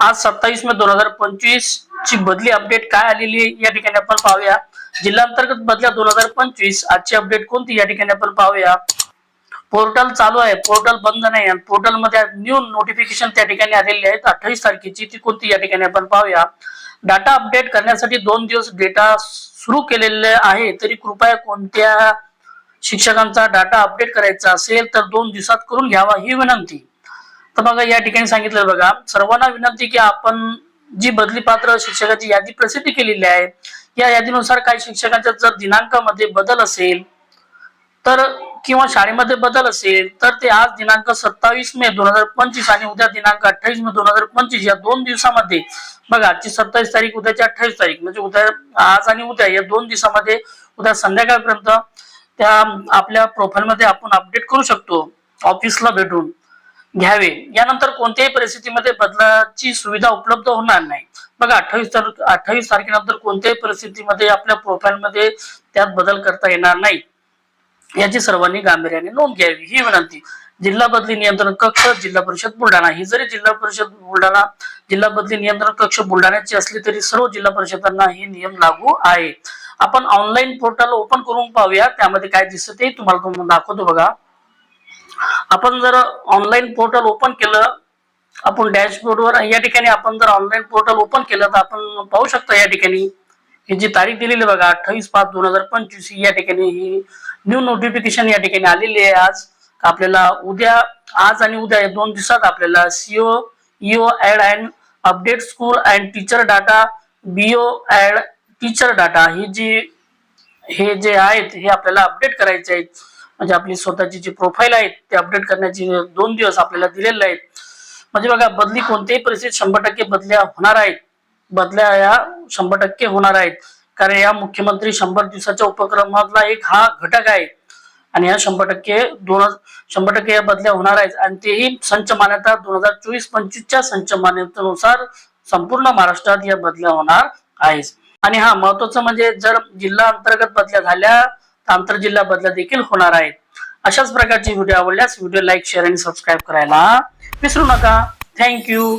आज सत्तावीस मे दोन हजार पंचवीस ची बदली अपडेट काय आलेली आहे या ठिकाणी आपण पाहूया. जिल्हा अंतर्गत बदल्या दोन हजार पंचवीस आजची अपडेट कोणती या ठिकाणी आपण पाहूया. पोर्टल चालू आहे पोर्टल बंद नाही आणि पोर्टलमध्ये न्यू नोटिफिकेशन त्या ठिकाणी आलेली आहेत. अठ्ठावीस तारखेची ती कोणती या ठिकाणी आपण पाहूया. डाटा अपडेट करण्यासाठी दोन दिवस डेटा सुरू केलेले आहे तरी कृपया कोणत्या शिक्षकांचा डाटा अपडेट करायचा असेल तर दोन दिवसात करून घ्यावा ही विनंती. तर बघा या ठिकाणी सांगितलं बघा सर्वांना विनंती की आपण जी बदली पात्र शिक्षकाची यादी प्रसिद्ध केलेली आहे या यादीनुसार काही शिक्षकांच्या जर दिनांकामध्ये बदल असेल तर किंवा शाळेमध्ये बदल असेल तर ते आज दिनांक सत्तावीस मे दोन हजार पंचवीस आणि उद्या दिनांक अठ्ठावीस मे दोन हजार पंचवीस या दोन दिवसामध्ये बघा आजची सत्तावीस तारीख उद्याची अठ्ठावीस तारीख म्हणजे उद्या आज आणि उद्या या दोन दिवसामध्ये उद्या संध्याकाळपर्यंत त्या आपल्या प्रोफाईलमध्ये आपण अपडेट करू शकतो ऑफिसला भेटून. घ्यावे. यानंतर कोणत्याही परिस्थितीमध्ये बदलाची सुविधा उपलब्ध होणार नाही. बघा अठ्ठावीस तारीख अठ्ठावीस तारखेनंतर कोणत्याही परिस्थितीमध्ये आपल्या प्रोफाईलमध्ये त्यात बदल करता येणार नाही. याची सर्वांनी गांभीर्याने नोंद घ्यावी. ही विनंती. जिल्हा बदली नियंत्रण कक्ष जिल्हा परिषद बुलढाणा. ही जरी जिल्हा परिषद बुलढाणा जिल्हा बदली नियंत्रण कक्ष बुलढाण्याची असली तरी सर्व जिल्हा परिषदांना हे नियम लागू आहे आपण ऑनलाईन पोर्टल ओपन करून पाहूया. त्यामध्ये काय दिसत ते तुम्हाला दाखवतो बघा. आपण जर ऑनलाईन पोर्टल ओपन केलं आपण डॅशबोर्डवर या ठिकाणी आपण जर ऑनलाईन पोर्टल ओपन केलं तर आपण पाहू शकतो या ठिकाणी. ही जी तारीख दिलेली बघा अठ्ठावीस पाच दोन हजार पंचवीस या ठिकाणी ही न्यू नोटिफिकेशन या ठिकाणी आलेली आहे आज. आपल्याला उद्या आज आणि उद्या या दोन दिवसात आपल्याला C O E O add and update school and teacher data B O add teacher data ही जी हे जे आहेत हे आपल्याला अपडेट करायचे आहेत. म्हणजे आपली स्वतःची जी प्रोफाईल आहे ते अपडेट करण्याची दोन दिवस आपल्याला दिलेले आहेत. म्हणजे बघा बदली कोणत्याही परिस्थितीत शंभर टक्के बदल्या होणार आहेत. बदल्या या शंभर टक्के होणार आहेत. कारण या मुख्यमंत्री शंभर दिवसाच्या उपक्रमातला एक हा घटक आहे. आणि या शंभर टक्के दोन शंभर टक्के या बदल्या होणार आहेत. आणि तेही संच मान्यता दोन हजार चोवीस पंचवीसच्या संच मान्यतेनुसार संपूर्ण महाराष्ट्रात या बदल्या होणार आहेत. आणि हा महत्वाचं म्हणजे जर जिल्हा अंतर्गत बदल्या झाल्या आंतरजिल्हा बदल्या देखील होणार आहेत अशाच प्रकारचे व्हिडिओ आवडल्यास व्हिडिओ लाईक शेअर आणि सबस्क्राईब करायला विसरू नका. थँक्यू